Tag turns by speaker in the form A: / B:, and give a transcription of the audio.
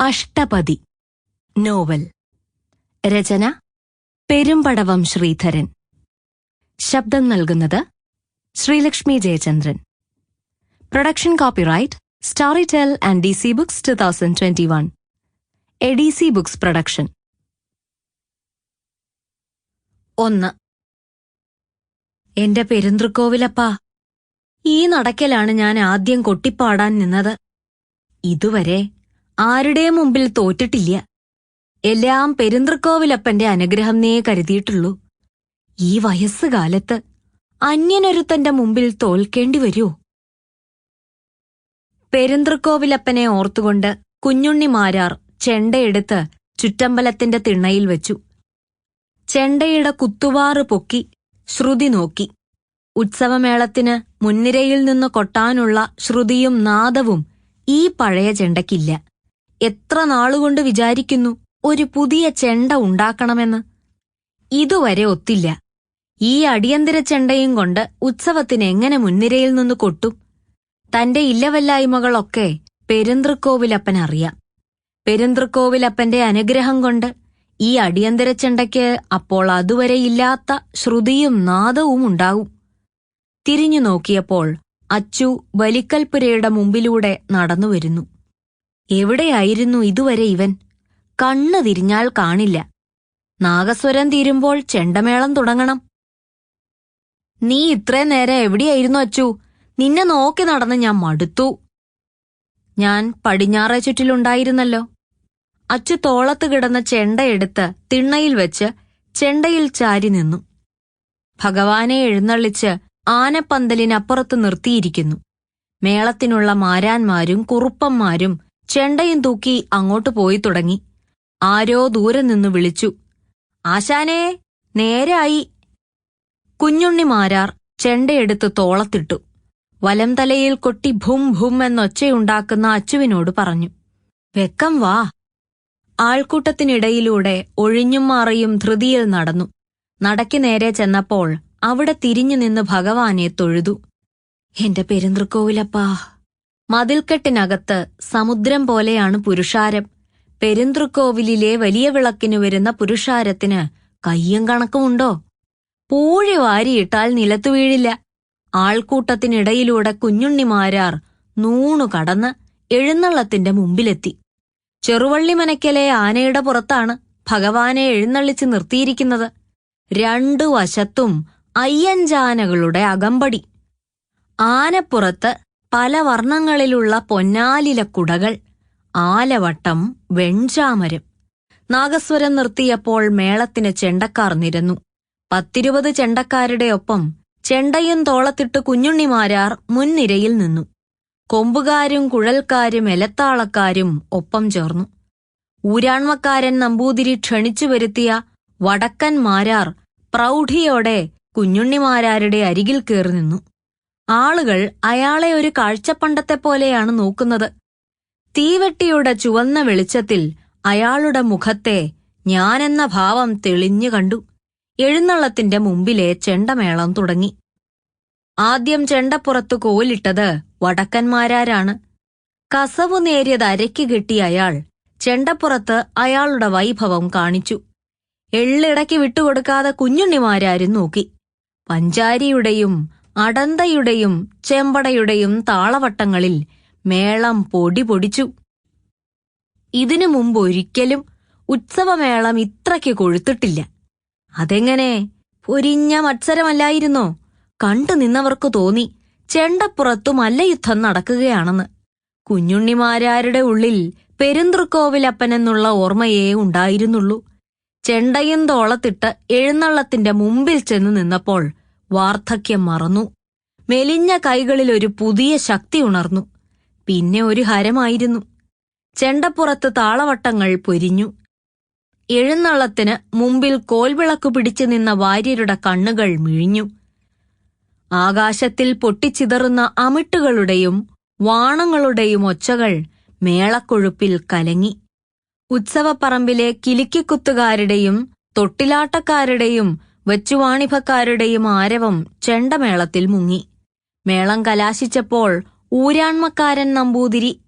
A: Ashtapadi. Novel. രചന. പെരുമ്പടവം ശ്രീധരൻ. ശബ്ദം നൽകുന്നത് Sreelakshmi Jayachandran. Production copyright Storytel and D C books two thousand twenty one. A D C books production. ഒന്ന്. എന്റെ പെരുന്തൃക്കോവിലപ്പാ ഈ നടക്കലാണ് ഞാൻ ആദ്യം കൊട്ടിപ്പാടാൻ നിന്നത്. ഇതുവരെ ആരുടെയും മുമ്പിൽ തോറ്റിട്ടില്ല. എല്ലാം പെരുന്തൃക്കോവിലപ്പന്റെ അനുഗ്രഹം നേ കരുതിയിട്ടുള്ളൂ. ഈ വയസ്സുകാലത്ത് അന്യനൊരുത്തന്റെ മുമ്പിൽ തോൽക്കേണ്ടി വരുമോ പെരുന്തൃക്കോവിലപ്പനെ ഓർത്തുകൊണ്ട് കുഞ്ഞുണ്ണിമാരാർ ചെണ്ടയെടുത്ത് ചുറ്റമ്പലത്തിന്റെ തിണ്ണയിൽ വെച്ചു. ചെണ്ടയുടെ കുത്തുവാറ് പൊക്കി ശ്രുതി നോക്കി. ഉത്സവമേളത്തിന് മുൻനിരയിൽ നിന്ന് കൊട്ടാനുള്ള ശ്രുതിയും നാദവും ഈ പഴയ ചെണ്ടയ്ക്കില്ല. എത്ര നാളുകൊണ്ട് വിചാരിക്കുന്നു ഒരു പുതിയ ചെണ്ട ഉണ്ടാക്കണമെന്ന്? ഇതുവരെ ഒത്തില്ല. ഈ അടിയന്തര ചെണ്ടയും കൊണ്ട് ഉത്സവത്തിന് എങ്ങനെ മുൻനിരയിൽ നിന്ന് കൊട്ടും? തന്റെ ഇല്ലവല്ലായ്മകളൊക്കെ പെരുന്തൃക്കോവിലപ്പൻ അറിയാം. പെരുന്തൃക്കോവിലപ്പന്റെ അനുഗ്രഹം കൊണ്ട് ഈ അടിയന്തര ചെണ്ടയ്ക്ക് അപ്പോൾ അതുവരെ ഇല്ലാത്ത ശ്രുതിയും നാദവും ഉണ്ടാവും. തിരിഞ്ഞു നോക്കിയപ്പോൾ അച്ചു വലിക്കൽപുരയുടെ മുമ്പിലൂടെ നടന്നുവരുന്നു എവിടെയായിരുന്നു ഇതുവരെ ഇവൻ? കണ്ണു തിരിഞ്ഞാൽ കാണില്ല. നാഗസ്വരം തീരുമ്പോൾ ചെണ്ടമേളം തുടങ്ങണം. നീ ഇത്രയും നേരം എവിടെയായിരുന്നു അച്ചു? നിന്നെ നോക്കി നടന്ന് ഞാൻ മടുത്തു. ഞാൻ പടിഞ്ഞാറേ ചുറ്റിലുണ്ടായിരുന്നല്ലോ. അച്ചു തോളത്ത് കിടന്ന ചെണ്ടയെടുത്ത് തിണ്ണയിൽ വെച്ച് ചെണ്ടയിൽ ചാരി നിന്നു. ഭഗവാനെ എഴുന്നള്ളിച്ച് ആനപ്പന്തലിനപ്പുറത്ത് നിർത്തിയിരിക്കുന്നു. മേളത്തിനുള്ള മാരാന്മാരും കുറുപ്പന്മാരും ചെണ്ടയും തൂക്കി അങ്ങോട്ട് പോയി തുടങ്ങി. ആരോ ദൂരെ നിന്ന് വിളിച്ചു. ആശാനേ നേരായി. കുഞ്ഞുണ്ണിമാരാർ ചെണ്ടയെടുത്ത് തോളത്തിട്ടു. വലം തലയിൽ കൊട്ടി ഭും ഭും എന്നൊച്ചയുണ്ടാക്കുന്ന അച്ചുവിനോട് പറഞ്ഞു വെക്കം വാ. ആൾക്കൂട്ടത്തിനിടയിലൂടെ ഒഴിഞ്ഞും മാറിയും ധൃതിയിൽ നടന്നു. നടക്കി നേരെ ചെന്നപ്പോൾ അവിടെ തിരിഞ്ഞു നിന്ന് ഭഗവാനെ തൊഴുതു. എന്റെ പെരുന്തൃക്കോവിലപ്പാ മതിൽക്കെട്ടിനകത്ത് സമുദ്രം പോലെയാണ് പുരുഷാരം. പെരുന്തൃക്കോവിലിലെ വലിയ വിളക്കിനു വരുന്ന പുരുഷാരത്തിന് കയ്യും കണക്കുമുണ്ടോ? പൂഴി വാരിയിട്ടാൽ നിലത്തു വീഴില്ല. ആൾക്കൂട്ടത്തിനിടയിലൂടെ കുഞ്ഞുണ്ണിമാരാർ നൂണു കടന്ന് എഴുന്നള്ളത്തിന്റെ മുമ്പിലെത്തി. ചെറുവള്ളിമനയ്ക്കലെ ആനയുടെ പുറത്താണ് ഭഗവാനെ എഴുന്നള്ളിച്ച് നിർത്തിയിരിക്കുന്നത്. രണ്ടു വശത്തും അയ്യഞ്ചാനകളുടെ അകമ്പടി. ആനപ്പുറത്ത് പല വർണങ്ങളിലുള്ള പൊന്നാലില കുടകൾ ആലവട്ടം വെൺചാമരം. നാഗസ്വരം നിർത്തിയപ്പോൾ മേളത്തിന് ചെണ്ടക്കാർ നിരന്നു. പത്തിരുപത് ചെണ്ടക്കാരുടെ ഒപ്പം ചെണ്ടയും തോളത്തിട്ട് കുഞ്ഞുണ്ണിമാരാർ മുൻനിരയിൽ നിന്നു. കൊമ്പുകാരും കുഴൽക്കാരും എലത്താളക്കാരും ഒപ്പം ചേർന്നു. ഊരാൺമക്കാരൻ നമ്പൂതിരി ക്ഷണിച്ചു വരുത്തിയ വടക്കൻമാരാർ പ്രൗഢിയോടെ കുഞ്ഞുണ്ണിമാരാരുടെ അരികിൽ കയറി നിന്നു. ആളുകൾ അയാളെ ഒരു കാഴ്ചപ്പണ്ടത്തെ പോലെയാണ് നോക്കുന്നത്. തീവെട്ടിയുടെ ചുവന്ന വെളിച്ചത്തിൽ അയാളുടെ മുഖത്തെ ഞാനെന്ന ഭാവം തെളിഞ്ഞു കണ്ടു. എഴുന്നള്ളത്തിന്റെ മുമ്പിലെ ചെണ്ടമേളം തുടങ്ങി. ആദ്യം ചെണ്ടപ്പുറത്തു കോലിട്ടത് വടക്കന്മാരാരാണ്. കസവു നേരിയത് അരയ്ക്ക് കിട്ടിയ അയാൾ ചെണ്ടപ്പുറത്ത് അയാളുടെ വൈഭവം കാണിച്ചു. എള്ളിടയ്ക്ക് വിട്ടുകൊടുക്കാതെ കുഞ്ഞുണ്ണിമാരാരും നോക്കി. പഞ്ചാരിയുടെയും അടന്തയുടെയും ചെമ്പടയുടെയും താളവട്ടങ്ങളിൽ മേളം പൊടി പൊടിച്ചു. ഇതിനു മുമ്പ് ഒരിക്കലും ഉത്സവമേളം ഇത്രയ്ക്ക് കൊഴുത്തിട്ടില്ല. അതെങ്ങനെ? പൊരിഞ്ഞ മത്സരമല്ലായിരുന്നോ? കണ്ടു നിന്നവർക്ക് തോന്നി ചെണ്ടപ്പുറത്തു മല്ലയുദ്ധം നടക്കുകയാണെന്ന്. കുഞ്ഞുണ്ണിമാരാരുടെ ഉള്ളിൽ പെരുന്തൃക്കോവിലപ്പനെന്നുള്ള ഓർമ്മയേ ഉണ്ടായിരുന്നുള്ളൂ. ചെണ്ടയും തോളത്തിട്ട് എഴുന്നള്ളത്തിന്റെ മുമ്പിൽ ചെന്നു നിന്നപ്പോൾ വാർദ്ധക്യം മറന്നു. മെലിഞ്ഞ കൈകളിൽ ഒരു പുതിയ ശക്തി ഉണർന്നു. പിന്നെ ഒരു ഹരമായിരുന്നു. ചെണ്ടപ്പുറത്ത് താളവട്ടങ്ങൾ പൊരിഞ്ഞു. എഴുന്നള്ളത്തിന് മുമ്പിൽ കോൽവിളക്കു പിടിച്ചു നിന്ന വാര്യരുടെ കണ്ണുകൾ മിഴിഞ്ഞു. ആകാശത്തിൽ പൊട്ടിച്ചിതറുന്ന അമിട്ടുകളുടെയും വാണങ്ങളുടെയും ഒച്ചകൾ മേളക്കൊഴുപ്പിൽ കലങ്ങി. ഉത്സവപ്പറമ്പിലെ കിലുക്കിക്കുത്തുകാരുടെയും തൊട്ടിലാട്ടക്കാരുടെയും വെച്ചുവാണിഭക്കാരുടെയും ആരവം ചെണ്ടമേളത്തിൽ മുങ്ങി മേളം കലാശിച്ചപ്പോൾ ഊരാൺമക്കാരൻ നമ്പൂതിരി?